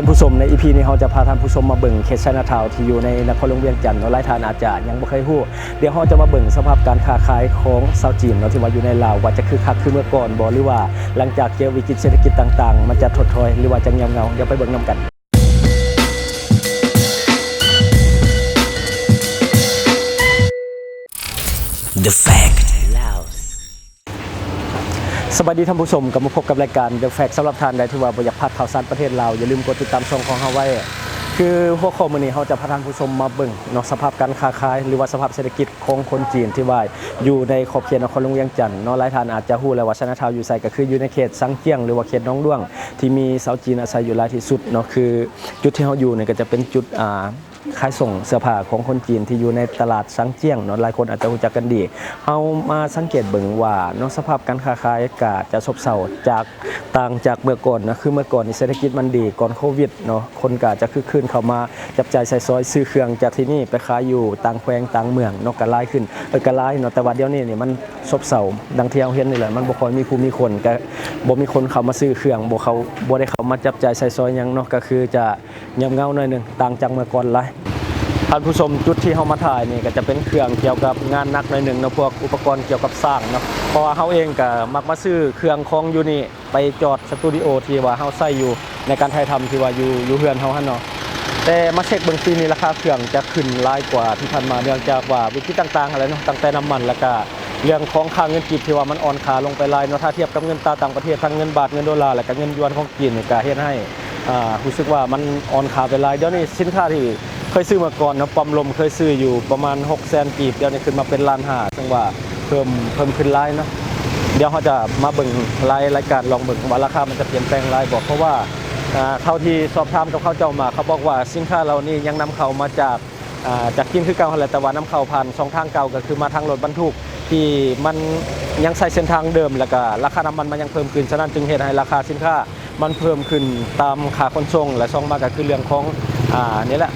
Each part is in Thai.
ท่านผู้ชมในอีพีนี้เราจะพาท่านผู้ชมมาเบิ่งเคสไชนาทาวน์ที่อยู่ในนครหลวงเวียงจันทร์เนาะหลายทานอาจจะยังบ่เคยฮู้เดี๋ยวเราจะมาเบิ่งสภาพการค้าขายของชาวจีนเนาะที่ว่าอยู่ในลาวว่าจะคือคักคือเมื่อก่อนบ่หรือว่าหลังจากเจอวิกฤตเศรษฐกิจต่างๆ มันจะถดถอยหรือว่าจะเงียบเงาเดี๋ยวไปเบิ่งนํกัน The Fact สวัสดีท่านผู้ชมกลับมาพบกับรายการ The Fact สำหรับท่านใดที่ว่าอยากพลาดข่าวสารประเทศลาวอย่าลืมกดติดตามช่องของเฮาไว้ คือหัวข้อมื้อนี้เราจะพาท่านผู้ชมมาเบิ่งเนาะสภาพการค้าขาย หรือว่าสภาพเศรษฐกิจของคนจีนที่ว่าอยู่ในขอบเขตนครหลวงเวียงจันทน์เนาะหลายท่านอาจจะฮู้แล้วว่าชนะทาวอยู่ไสก็คืออยู่ในเขตสังเจียงหรือว่าเขตหน้องด้วง ที่มีชาวจีนอาศัยอยู่หลายที่สุดเนาะคือจุดที่เฮาอยู่เนี่ยก็จะเป็นจุดอ่าขายส่งเสื้อผ้าของคนจีนที่อยู่ในตลาดสังเจียงเนาะหลายคนอาจจะรู้จักกันดีเฮามาสังเกตเบิ่งว่าเนาะสภาพการค้าขายก็จะซบเซาจากต่างจากเมื่อก่อนนะคือเมื่อก่อนนี่เศรษฐกิจมันดีก่อนโควิดเนาะคนก็จะคึกคืนเข้ามาจับจ่ายใส่ซอยซื้อเครื่องจากที่นี่ไปขายอยู่ต่างแขวงต่างเมืองเนาะก็หลายขึ้นเออก็หลายเนาะแต่ว่าเดี๋ยวนี้นี่มันซบเซาดังที่เราเห็นนี่แหละมันบ่ค่อยมีผู้มีคนก็บ่มีคนเข้ามาซื้อเครื่องบ่เขาบ่ได้เข้ามาจับจ่ายใส่ซอยหยังเนาะก็คือจะเงียบเงาหน่อยหนึงต่างจากเมื่อก่อนหลาย ท่านผู้ชมจุดที่เฮามาถ่ายนี่ก็จะเป็นเครื่องเกี่ยวกับงานนักหน่อยหนึ่งนะพวกอุปกรณ์เกี่ยวกับสร้างเนาะเพราะว่าเฮาเองก็มักมาซื้อเครื่องของอยู่นี่ไปจอดสตูดิโอที่ว่าเฮาใช้อยู่ในการถ่ายทำที่ว่าอยู่อยู่เฮือนเฮาหั่นเนาะแต่มาเช็คบิ่งปีนี้ราคาเครื่องจะขึ้นหลายกว่าที่ผ่านมาเนื่องจากว่าวิกฤตต่างๆอะไรเนาะตั้งแต่น้ำมันแล้วก็เรื่องของค่าเงินกีบที่ว่ามันอ่อนค่าลงไปลายเนาะถ้าเทียบกับเงินตราต่างประเทศทั้งเงินบาทเงินดอลลาร์แล้วก็เงินยวนของจีนก็เฮ็ดให้อ่ารู้สึกว่ามันอ่อนค่าไปลายเดี๋ยวนี้สินค้าที่ เคยซื้อมาก่อนนะปอมลมเคยซื้ออยู่ประมาณ6 0 0 0 0กีบเดี๋ยวนี้ขึ้นมาเป็นล้านหาซึ่งว่าเพิ่มเพิ่มขึ้นไล่เนาะเดี๋ยวเขาจะมาเบิ่งรายรายการลองเบิ่งว่าราคามันจะเปลี่ยนแปลงรายบอกเพราะว่าเท่าที่สอบถามกับเขาเจ้ามาเขาบอกว่าสินค้าเรานี่ยังนำเข้ามาจากาจากจีนคือเก่าแหละแต่ว่านำเข้าผ่านช่องทางเก่าก็คือมาทางรถบรรทุกที่มันยังใช้เส้นทางเดิมแล้วก็ราคาน้ำมันมันยังเพิ่มขึ้นฉะนั้นจึงเหตุให้ราคาสินค้ามันเพิ่มขึ้นตามค่าขนส่งและช่องมาก็คือเรื่องของอ่านี่แหละ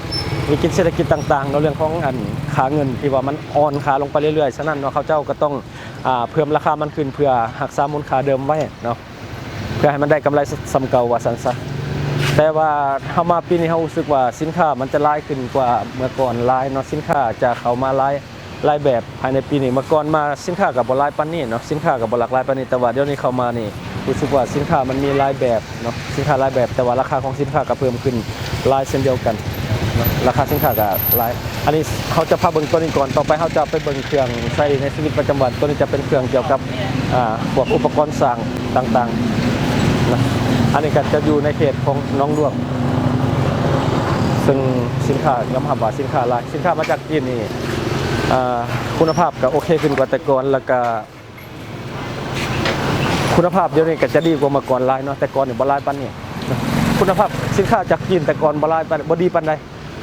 วิกฤตเศรษฐกิจต่างๆเนาเรื่องของอันค่าเงินที่ว่ามันอ่อนค่าลงไปเรื่อยๆ ฉะนั้นเนาะเขาเจ้าก็ต้องอเพิ่มราคามันขึ้นเพื่อหักษามูลค่าเดิมไว้เนาะเพื่อให้มันได้กำไรสำเก่าว่าซั่นซะแต่ว่าเฮามาปีนี้เฮารู้สึกว่าสินค้ามันจะหลายขึ้นกว่าเมื่อก่อนหลายเนาะสินค้าจะเข้ามาหลายลายแบบภายในปีนี้เมื่อก่อนมาสินค้ากับบลายปานนี้เนาะสินค้ากับบลากลายปานนี้แต่ว่าเดี๋ยวนี้เข้ามานี่รู้สึกว่าสินค้ามันมีลายแบบเนาะสินค้าลายแบบแต่ว่าราคาของสินค้าก็เพิ่มขึ้นลายเช่นเดียวกัน ราคาสินค้าก็หลาย อันนี้เขาจะพาเบิ่งตัวนี้ก่อน ต่อไปเขาจะไปเบิ่งเครื่องใช้ในชีวิตประจำวัน ตัวนี้จะเป็นเครื่องเกี่ยวกับอ่าพวกอุปกรณ์สร้างต่างๆนะอันนี้ก็จะอยู่ในเขตของน้องดวง ซึ่งสินค้ายอมรับว่าสินค้าหลาย สินค้ามาจากจีนนี่อ่าคุณภาพก็โอเคขึ้นกว่าแต่ก่อนแล้วก็คุณภาพเดี๋ยวนี้ก็จะดีกว่าเมื่อก่อนหลายเนาะแต่ก่อนนี่บ่หลายปานนี้คุณภาพสินค้าจากจีนแต่ก่อนบ่หลายปานบ่ดีปานใด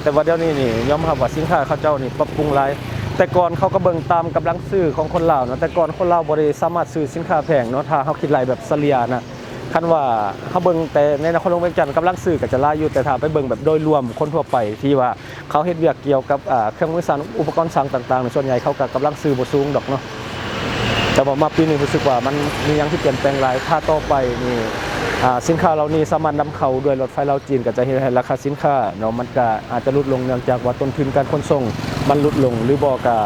แต่ว่าเดี๋ยวนี้นี่ยอมรับว่าสินค้าเขาเจ้านี่ปรับปรุงหลายแต่ก่อนเขาก็เบิ่งตามกำลังซื้อของคนลาวเนาะแต่ก่อนคนลาวบ่ได้สามารถซื้อสินค้าแพงเนาะถ้าเขาคิดรายแบบเฉลี่ยนะคันว่าเขาเบิ่งแต่ในนครหลวงเวียงจันทน์กำลังซื้อก็จะหลายอยู่แต่ถ้าไปเบิ่งแบบโดยรวมคนทั่วไปที่ว่าเขาเฮ็ดเวียกเกี่ยวกับเครื่องมือสางอุปกรณ์สร้างต่างๆในส่วนใหญ่เขาก็กำลังซื้อบ่สูงดอกเนาะ แต่ว่ามาปีนี้รู้สึกว่ามันมีอยังที่เปลี่ยนแปลงหลายถ้าต่อไปนี่สินค้าเรานี่สามารถนำเข้าด้วยรถไฟเราจีนก็จะเห็นราคาสินค้าเนาะมันก็อาจจะลดลงเนื่องจากว่าต้นทุนการขนส่ง มันลดลงหรือบ่ก็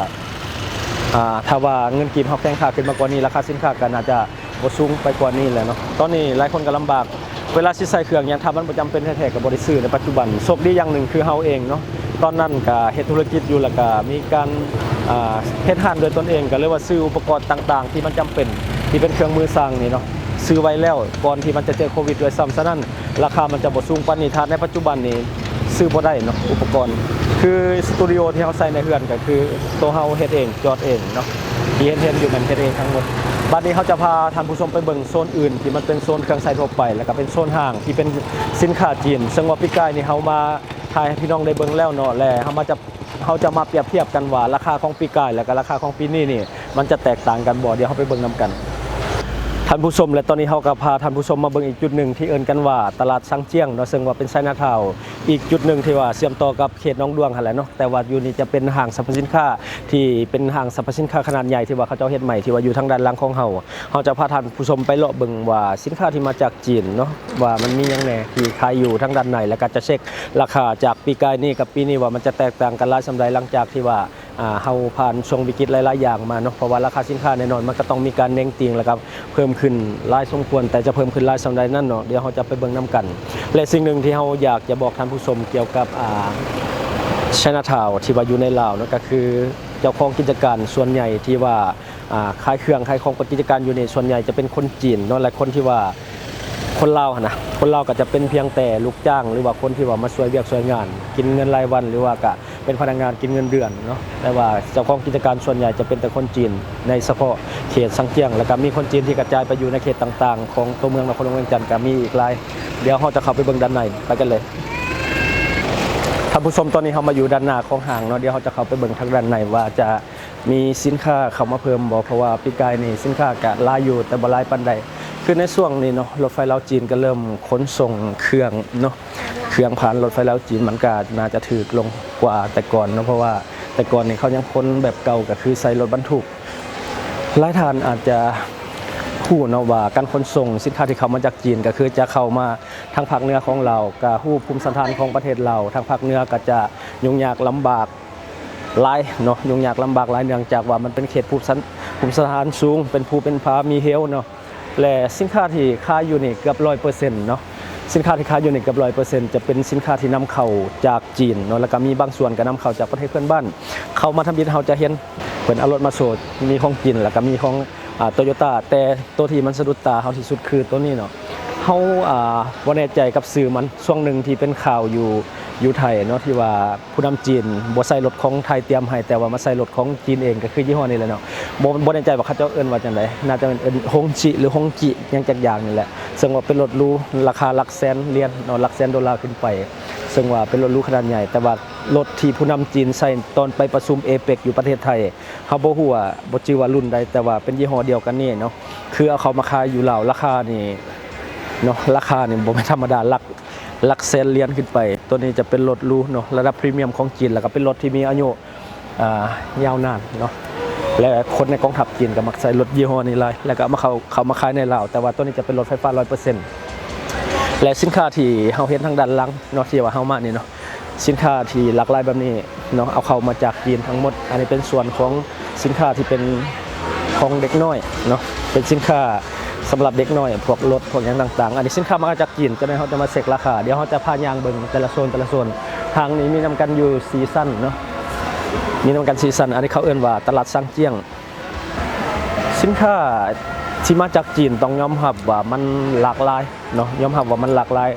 ถ้าว่าเงินกีบเฮาแข่งค่าขึ้นมากกว่านี้ราคาสินค้าก็น่าจะบ่สูงไปกว่านี้แหละเนาะตอนนี้หลายคนก็ลำบากเวลาสิใส่เครื่องยังถ้ามันบ่จำเป็นแท้ๆก็บ่ได้ซื้อในปัจจุบันโชคดีอย่างหนึ่งคือเฮาเองเนาะตอนนั้นก็เฮ็ดธุรกิจอยู่แล้วก็มีการ เฮ็ดห้านโดยตนเองก็เลยว่าซื้ออุปกรณ์ต่างๆ ที่มันจำเป็นที่เป็นเครื่องมือสร้างนี่เนาะซื้อไว้แล้วก่อนที่มันจะเจอโควิดด้วยซ้ำฉะนั้นราคามันจะบ่สูงปานนี้ถ้าในปัจจุบันนี้ซื้อบ่ได้เนาะอุปกรณ์ คือสตูดิโอที่เฮาใส่ในเฮือนก็คือตัวเฮาเฮ็ดเองจอดเองเนาะที่เห็นเห็นอยู่นั่นเฮ็ดเองทั้งหมดบัดนี้เขาจะพาท่านผู้ชมไปเบิ่งโซนอื่น ที่มันเป็นโซนเครื่องใช้ทั่วไป แล้วก็เป็นโซนห้างที่เป็นสินค้าจีนซึ่งว่าพี่กายนี่เขามาถ่ายให้พี่น้องได้เบิ่งแล้วเนาะแลเขามาจะ เขาจะมาเปรียบเทียบกันว่าราคาของปีกาย และก็ราคาของปีนี้นี่ มันจะแตกต่างกันบ่เดี๋ยวเขาไปเบิ่งนํกัน ท่านผู้ชมและตอนนี้เฮาก็พาท่านผู้ชมมาเบิ่งอีกจุดหนึ่งที่เอิ้นกันว่าตลาดซังเจียงเนาะซึ่งว่าเป็นไซนาทาวอีกจุดหนึ่งที่ว่าเชื่อมต่อกับเขตหน้องดวงหั่นแหละเนาะแต่ว่าอยู่นี่จะเป็นห้างสรรพสินค้าที่เป็นห้างสรรพสินค้าขนาดใหญ่ที่ว่าเขาเจ้าเฮ็ดใหม่ที่ว่าอยู่ทางด้านหลังของเฮาเฮาจะพาท่านผู้ชมไปเลาะเบิ่งว่าสินค้าที่มาจากจีนเนาะว่ามันมีหยังแหน่ที่ขายอยู่ทางด้านในแล้วก็จะเช็คราคาจากปีกายนี้กับปีนี้ว่ามันจะแตกต่างกันหลายสำใดหลังจากที่ว่า เฮาผ่านช่วงวิกฤตหลายๆอย่างมาเนาะเพราะว่าราคาสินค้าแน่นอนมันก็ต้องมีการเน่งติงแล้วครับเพิ่มขึ้นหลายสมควร แต่จะเพิ่มขึ้นหลายสำใดนั่นเนาะเดี๋ยวเราจะไปเบิ่งนํกัน และสิ่งหนึ่งที่เฮาอยากจะบอกท่านผู้ชมเกี่ยวกับอ่าชนะทาวที่ว่าอยู่ในลาวเนาะก็คือเจ้าของกิจการส่วนใหญ่ที่ว่าอ่าขายเครื่องขายของกิจการอยู่ในส่วนใหญ่จะเป็นคนจีนเนาะและคนที่ว่าคนลาวนะคนลาวก็จะเป็นเพียงแต่ลูกจ้าง หรือว่าคนที่ว่ามาช่วยเวียกช่วยงาน กินเงินรายวันหรือว่าก็ เป็นพนักงานกินเงินเดือนเนาะแต่ว่าเจ้าของกิจการส่วนใหญ่จะเป็นแต่คนจีนในเฉพาะเขตสังเกียง แล้วก็มีคนจีนที่กระจายไปอยู่ในเขตต่างๆ ของตัวเมืองนครหลวงเวียงจันทร์ก็มีอีกหลาย เดี๋ยวเราจะเข้าไปเบิ่งด้านในไปกันเลยท่านผู้ชมตอนนี้เรามาอยู่ด้านหน้าของห้างเนาะเดี๋ยวเราจะเข้าไปเบิ่งทางด้านในว่าจะมีสินค้าเข้ามาเพิ่มบ่เพราะว่าปีกายนี่สินค้าก็หลายอยู่แต่บ่หลายปานใดคือในช่วงนี้เนาะรถไฟลาวจีนก็เริ่มขนส่งเครื่องเนาะ เครื่องผ่านรถไฟแลาวจีนมันก็น่าจะถูกลงกว่าแต่ก่อนเนาะเพราะว่าแต่ก่อนนี่เขายังขนแบบเก่าก็คือใส่รถบรรทุกหลายท่านอาจจะผู้เนาะว่าการขนส่งสินค้าที่เข้ามาจากจีนก็คือจะเข้ามาทางภาคเหนือของเราก็ฮู้ภูมิสันฐานของประเทศเรา ทางภาคเหนือก็จะยุ่งยากลำบากหลายเนาะยุ่งยากลำบากหลายเนื่องจากว่ามันเป็นเขตภูมิสันภูมิสถานสูง เป็นภูเป็นผามีเฮลเนาะและสินค้าที่ขาอยู่นี่เกือบร้อยเปอร์เซ็นต์เนาะ สินค้าที่ขายอยู่นี่เกือบร้อยเปอร์เซ็นต์จะเป็นสินค้าที่นำเข้าจากจีนเนาะแล้วก็มีบางส่วนก็นำเข้าจากประเทศเพื่อนบ้าน เข้ามาทำบินเขาจะเห็นเพิ่นเอารถมาโสดมีของจีนแล้วก็มีของโตโยต้าแต่ตัวที่มันสะดุดตาเฮาที่สุดคือตัวนี้เนาะเขาอ่าวันแน่ใจกับสื่อมันช่วงหนึ่งที่เป็นข่าวอยู่ อยู่ไทยเนาะที่ว่าผู้นำจีนบ่ใส่รถของไทยเตรียมให้แต่ว่ามาใส่รถของจีนเองก็คือยี่ห้อนี้แหละเนาะบ่บ่แน่ใจว่าเขาเจ้าเอิ้นว่าจังไดน่าจะเป็นเอิ้นฮงจิหรือฮงจิยังจักอย่างนี่แหละซึ่งว่าเป็นรถรูราคาหลักแสนเหรียญเนาะหลักแสนดอลลาร์ขึ้นไป ซึ่งว่าเป็นรถรูขนาดใหญ่ แต่ว่ารถที่ผู้นำจีนใส่ตอนไปประชุมเอเปกอยู่ประเทศไทยเขาบ่ฮู้ว่าบ่ชื่อว่ารุ่นใดแต่ว่าเป็นยี่ห้อเดียวกันนี่เนาะคือเอาเขามาขายอยู่ลาวราคานี่เนาะราคาเนี่ยบ่ไม่ธรรมดาหลัก หลักแสนเหรียญขึ้นไป ตัวนี้จะเป็นรถรูเนาะระดับพรีเมียมของจีนแล้วก็เป็นรถที่มีอายุยาวนานเนาะและคนในกองทัพจีนก็มักใช้รถยี่ห้อนี้หลยแล้วก็มาเขาเขามาขายในลาวแต่ว่าตัวนี้จะเป็นรถไฟฟ้า 100%และสินค้าที่เฮาเห็นทางด้านหลังเนาะที่ว่าเฮามานี่เนาะสินค้าที่หลากหลายแบบนี้เนาะเอาเข้ามาจากจีนทั้งหมด อันนี้เป็นส่วนของสินค้าที่เป็นของเด็กน้อยเนาะเป็นสินค้า สำหรับเด็กน้อยพวกรถพวกอย่างต่างๆ อันนี้สินค้ามาจากจีนจะได้เขาจะมาเสกราคา เดี๋ยวเขาจะพายางเบิ่งแต่ละโซนแต่ละโซนทางนี้มีนำกันอยู่ซีซั่นเนาะมีนำกันซีซั่นอันนี้เขาเอื้นว่าตลาดซังเจียง สินค้าที่มาจากจีนต้องยอมรับว่ามันหลากหลายเนาะยอมรับว่ามันหลากหลาย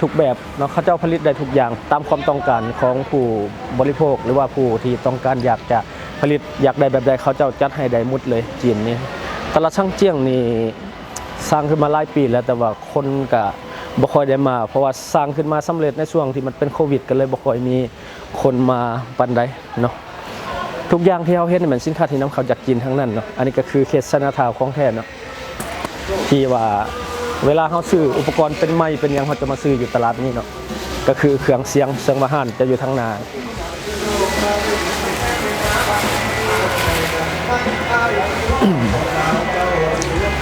ทุกแบบเนาะเขาเจ้าผลิตได้ทุกอย่างตามความต้องการของผู้บริโภค หรือว่าผู้ที่ต้องการอยากจะผลิตอยากได้แบบใดเขาเจ้าจัดให้ได้หมดเลยจีนนี่ตลาดช่างเจี้ยงนี่ สร้างขึ้นมาหลายปีแล้วแต่ว่าคนก็บ่ค่อยได้มา เพราะว่าสร้างขึ้นมาสำเร็จในช่วงที่มันเป็นโควิดก็เลยบ่ค่อยมีคนมาปานใดเนาะทุกอย่างที่เราเห็นนี่มันสินค้าที่นำเข้าจากจีนทั้งนั้นเนาะอันนี้ก็คือเคสสนาทาวของแท้เนาะที่ว่าเวลาเขาซื้ออุปกรณ์เป็นไม้เป็นยังเขาจะมาซื้ออยู่ตลาดนี้เนาะก็คือเครื่องเสียงเสียงบาหานจะอยู่ทางนา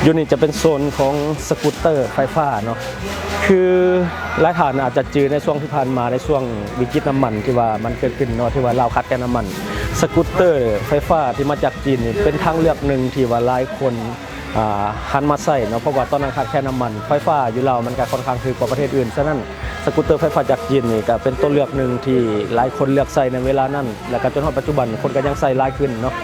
อยู่นี่จะเป็นโซนของสกูตเตอร์ไฟฟ้าเนาะคือหลายฐานอาจจะจืดในช่วงที่ผ่านมาในช่วงวิกฤตน้ำมันที่ว่ามันเกิดขึ้นเนาะที่ว่าเราคัดแคลนน้ำมัน สกูตเตอร์ไฟฟ้าที่มาจากจีนเป็นทางเลือกหนึ่งที่ว่าหลายคน หันมาใส่เนาะเพราะว่าตอนนั้นขาดแคลนน้ำมันไฟฟ้าอยู่เรามันก็ค่อนข้างถือกว่าประเทศอื่นฉะนั้นสกูตเตอร์ไฟฟ้าจากจีนนี่ก็เป็นตัวเลือกหนึ่งที่หลายคนเลือกใส่ในเวลานั้น แล้วก็จนถึงปัจจุบันคนก็ยังใส่หลายขึ้นเนาะ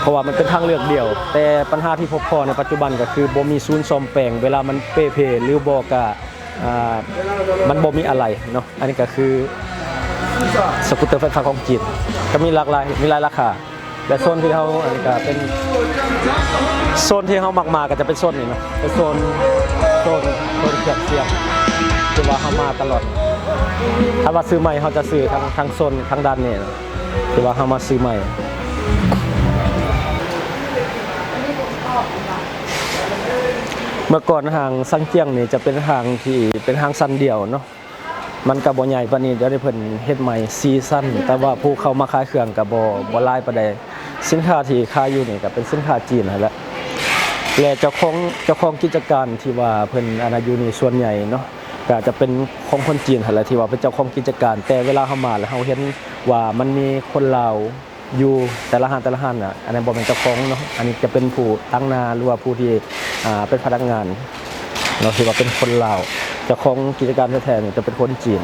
เพราะว่ามันเป็นทางเลือกเดียว แต่ปัญหาที่พบพอในปัจจุบันก็คือบ่มีศูนย์ซ่อมแปลงเวลามันเปเพหรือบ่กะมันบ่มีอะไรเนาะอันนี้ก็คือสกูตเตอร์ไฟฟ้าของจีนก็มีหลากหลายมีหลายราคา และโซนที่เขาอันนี้ก็เป็นโซนที่เขามักมาก็จะเป็นโซนนี้เนาะเป็นโซนโซนโซนเครื่องเสียงคือว่าเขามาตลอด ถ้าว่าซื้อใหม่เขาจะซื้อทางทางโซนทางด้านนี้เนาะคือว่าเขามาซื้อใหม่เมื่อก่อนห่างสังเจียงนี่จะเป็นห่างที่เป็นห่างสั้นเดียวเนาะมันก็บ่ใหญ่ปานนี้เดี๋ยวได้เพิ่นเฮ็ดใหม่ซีซั่นแต่ว่าผู้เข้ามาขายเครื่องก็บ่บ่ลายปานใด สินค้าที่ขายอยู่นี่ก็เป็นสินค้าจีนนั่นแหละและเจ้าของเจ้าของกิจการที่ว่าเพิ่นอาณาอยู่นี่ส่วนใหญ่เนาะก็จะเป็นของคนจีนนั่นแหละที่ว่าเป็นเจ้าของกิจการ แต่เวลาเฮามาแล้วเฮาเห็นว่ามันมีคนลาวอยู่แต่ละห้างแต่ละห้างน่ะอันนั้นบ่เป็นเจ้าของเนาะอันนี้จะเป็นผู้ตั้งนาหรือว่าผู้ที่อ่าเป็นพนักงานเราถือว่าเป็นคนลาวเจ้าของกิจการแท้ๆเนี่ยจะเป็นคนจีน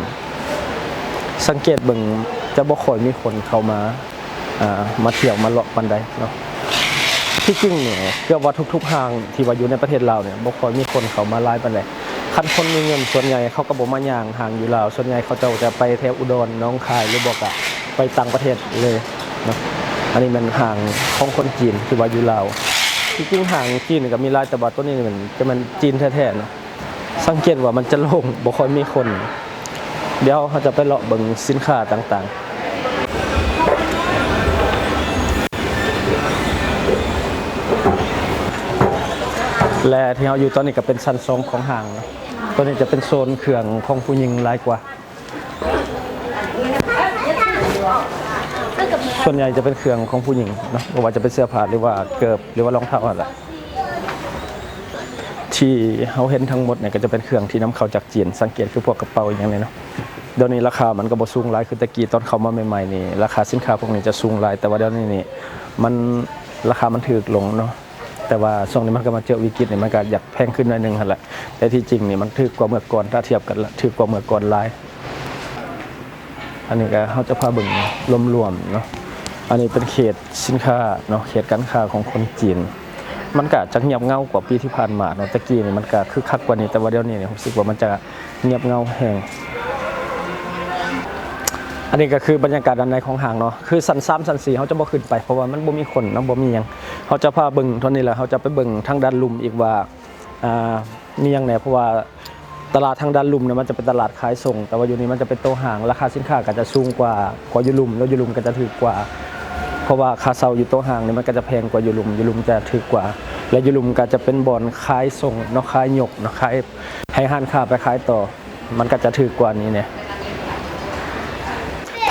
สังเกตเบิ่งจะบ่ค่อยมีคนเข้ามา มาเที่ยวมาเลาะปันใดเนาะที่จริงเนี่ยเกือบว่าทุกๆห้างที่ว่าอยู่ในประเทศลาวเนี่ยบ่ค่อยมีคนเขามาหลายปานใดคันคนมีเงินส่วนใหญ่เขาก็บ่มาย่างห้างอยู่ลาวส่วนใหญ่เขาจ้าจะไปแถวอุดรน้องคายหรือบอกอะไปต่างประเทศเลยเนาะอันนี้มันห้างของคนจีนที่ว่าอยู่ลาวที่จริงห่างจีนก็มีลายแต่ว่าตัวนี้มันจะมันจีนแท้ๆเนาะสังเกตว่ามันจะโล่งบ่ค่อยมีคน เดี๋ยวเขาจะไปเลาะเบิ่งสินค้าต่างๆ และที่เราอยู่ตอนนี้ก็เป็นชั้นสองของห้างตัวนี้จะเป็นโซนเครื่องของผู้หญิงหลายกว่า ส่วนใหญ่จะเป็นเครื่องของผู้หญิงเนาะไม่ว่าจะเป็นเสื้อผ้าหรือว่าเกิบหรือว่ารองเท้าอะไรที่เขาเห็นทั้งหมดเนี่ยก็จะเป็นเครื่องที่นำเข้าจากจีนสังเกตคือพวกกระเป๋าอย่างนี้เนาะเดี๋ยวนี้ราคามันก็บ่สูงหลายคือตะกี้ตอนเข้ามาใหม่ๆนี่ราคาสินค้าพวกนี้จะสูงหลายแต่ว่าเดี๋ยวนี้นี่มันราคามันถูกลงเนาะ แต่ว่าช่วงนี้มันก็มาเจอวิกฤตเนี่ยมันก็อยากแพงขึ้นหน่อยหนึงหั่นแหละแต่ที่จริงเนี่ยมันถูกกว่าเมื่อก่อนถ้าเทียบกันละถูกกว่าเมื่อก่อนหลาย อันนี้ก็เขาจะพาเบิ่งรวมๆเนาะอันนี้เป็นเขตสินค้าเนาะเขตการค้าของคนจีน มันก็จะเงียบเงากว่าปีที่ผ่านมาเนาะตะกี้นี่ยมันก็คึกคักกว่านี้แต่ว่าเดี๋ยวนี้เนี่ยผมรู้สึกว่ามันจะเงียบเงาแห้ง อันนี้ก็คือบรรยากาศด้านในของห้างเนาะคือสันซ้ำสันสีเขาจะบ่ขึ้นไปเพราะว่ามันบ่มีคนนะบ่มีหยังเขาจะพาเบิ่งเท่านี้แหละเขาจะไปเบิ่งทางด้านลุมอีกว่าอ่ามีหยังแหน่เพราะว่าตลาดทางด้านลุมเนี่ยมันจะเป็นตลาดขายส่ง แต่ว่าอยู่นี้มันจะเป็นโต๊ะห่างราคาสินค้าก็จะสูงกว่ากว่าอยู่ลุมแล้วอยู่ลุมก็จะถูกกว่า เพราะว่าคาเซาอยู่โต๊ะห่างเนี่ยมันก็จะแพงกว่าอยูรุมอยูรุมจะถูกกว่า และอยูรุมก็จะเป็นบ่อนขายส่งเนาะขายหยกเนาะขายให้ห้านค้าไปขายต่อ มันก็จะถูกกว่านี้เนี่ย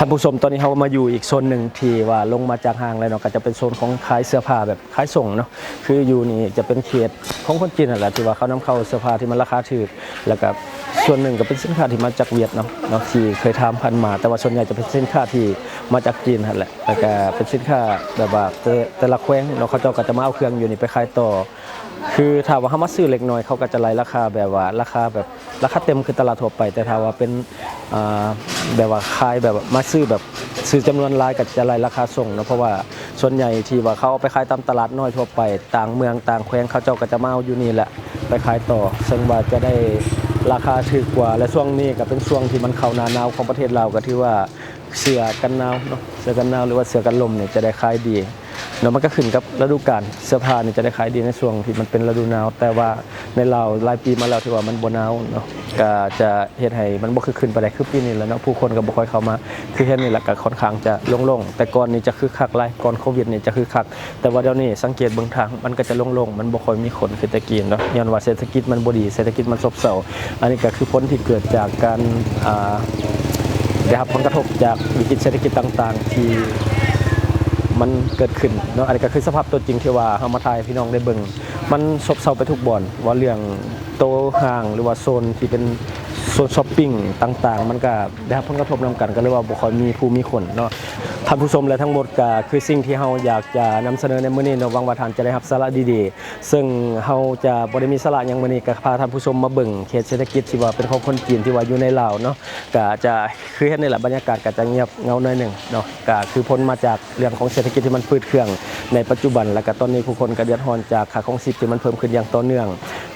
ท่านผู้ชมตอนนี้เขามาอยู่อีกโซนหนึ่งที่ว่าลงมาจากห้างเลยเนาะก็จะเป็นโซนของขายเสื้อผ้าแบบขายส่งเนาะคืออยู่นี่จะเป็นเขตของคนจีนนั่นแหละที่ว่าเขานำเข้าเสื้อผ้าที่มันราคาถูกแล้วก็ ส่วนหนึ่งก็เป็นสินค้าที่มาจากเวียดนามเนาะที่เคยทำพันมา แต่ว่าส่วนใหญ่จะเป็นสินค้าที่มาจากจีนนั่นแหละแล้วก็เป็นสินค้าแบบว่าแต่แต่ละแขวงเนาะเขาเจ้าก็จะมาเอาเครื่องอยู่นี่ไปขายต่อ คือถ้าว่าเขามาซื้อเล็กน้อยเขาก็จะไล่ราคาแบบว่าราคาแบบราคาเต็มคือตลาดทั่วไป แต่ถ้าว่าเป็นอ่าแบบว่าขายแบบมาซื้อแบบซื้อจำนวนรายก็จะไล่ราคาส่งเนาะเพราะว่าส่วนใหญ่ที่ว่าเขาเอาไปขายตามตลาดน้อยทั่วไป ต่างเมืองต่างแขวงเขาเจ้าก็จะมาเอาอยู่นี่แหละไปขายต่อซึ่งว่าจะได้ ราคาถูกกว่าและช่วงนี้ก็เป็นช่วงที่มันเข้าหนาหนาวของประเทศเราก็ที่ว่าเสื้อกันหนาวเนาะเสื้อกันหนาวหรือว่าเสื้อกันลมเนี่ยจะได้ขายดี เนาะมันก็ขึ้นกับฤดูกาลเสื้อผ้านี่จะได้ขายดีในช่วงที่มันเป็นฤดูหนาว แต่ว่าในเราวหลายปีมาแล้วที่ว่ามันบ่หนาวเนาะก็จะเฮ็ดให้มันบ่คือขึ้นไปได้คือปีนี้แหล้วเนาะผู้คนก็บ่ค่อยเข้ามา คือเฮ็ดนี่แหละก็ค่อนข้างจะโล่งๆแต่ก่อนนี่จะคึกคักหลายก่อนโควิดนี่จะคึกคักแต่ว่าเดี๋ยวนี้สังเกตเบิ่งทางมันก็จะโล่งๆมันบ่ค่อยมีคนคือแต่กี้เนาะย้อนว่าเศรษฐกิจมันบ่ดีเศรษฐกิจมันซบเซาอันนี้ก็คือผลที่เกิดจากการอ่าได้รับผลกระทบจากวิกฤตเศรษฐกิจต่าง ๆ ที่ มันเกิดขึ้นเนาะอันนี้ก็คือสภาพตัวจริงที่ว่าเฮามาถ่ายพี่น้องได้เบิ่งมันซบเซาไปทุกบ่อนว่าเรื่องโตห้างหรือว่าโซนที่เป็นโซนช้อปปิ้งต่างๆ มันก็ได้รับผลกระทบนํกันก็เลยว่าบ่ค่อยมีผู้มีคนเนาะ ท่านผู้ชมและทั้งหมดก็คือสิ่งที่เฮาอยากจะนำเสนอในมื้อนี้เนาะหวังว่าท่านจะได้รับสาระดีๆ ซึ่งเฮาจะบ่ได้มีสาระหยังมื้อนี้ก็พาท่านผู้ชมมาเบิ่งเขตเศรษฐกิจที่ว่าเป็นของคนจีนที่ว่าอยู่ในลาวเนาะก็จะคือเฮ็ดนี่แหละบรรยากาศก็จะเงียบเงาหน่อยหนึงเนาะก็คือพ้นมาจากเรื่องของเศรษฐกิจที่มันพืดเครื่องในปัจจุบัน แล้วก็ตอนนี้ผู้คนก็เดือดร้อนจากค่าของชีพที่มันเพิ่มขึ้นอย่างต่อเนื่อง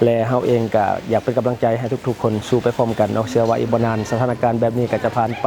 และเฮาเองก็อยากเป็นกำลังใจให้ทุกๆ คนสู้ไปพร้อมกันเนาะเชื่อว่าอีกบ่นานสถานการณ์แบบนี้ก็จะผ่านไป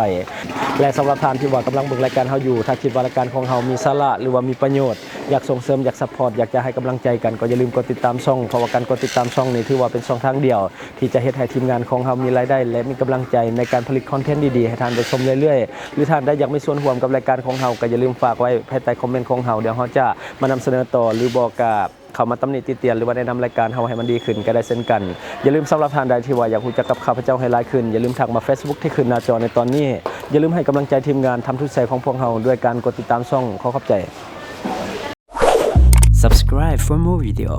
และสำหรับท่านที่ว่ากำลังเบิ่งรายการเฮาอยู่ถ้าคิดว่ารายการของเฮามีสาระหรือว่ามีประโยชน์อยากส่งเสริมอยากซัพพอร์ตอยากจะให้กำลังใจกันก็อย่าลืมกดติดตามช่องเพราะว่าการกดติดตามช่องนี้ถือว่าเป็นช่องทางเดียว ที่จะเฮ็ดให้ทีมงานของเฮามีรายได้ และมีกำลังใจในการผลิตคอนเทนต์ดีๆให้ท่านได้ชมเรื่อยๆ หรือท่านได้อยากมีส่วนร่วมกับรายการของเฮาก็อย่าลืมฝากไว้ภายใต้คอมเมนต์ของเฮาเดี๋ยวเฮาจะมานำเสนอต่อหรือบอกกับ เข้ามาตำหนิติเตียนหรือว่าแนะนำรายการเฮาให้มันดีขึ้นก็ได้เช่นกัน อย่าลืมสำหรับทานใดที่ว่าอยากรู้จักกับข้าพเจ้าให้หลายขึ้นอย่าลืมทักมา Facebook ที่ขึ้นหน้าจอในตอนนี้ อย่าลืมให้กำลังใจทีมงานทำทุกใจของพวกเราด้วยการกดติดตามช่องขอขอบใจ Subscribe for more video.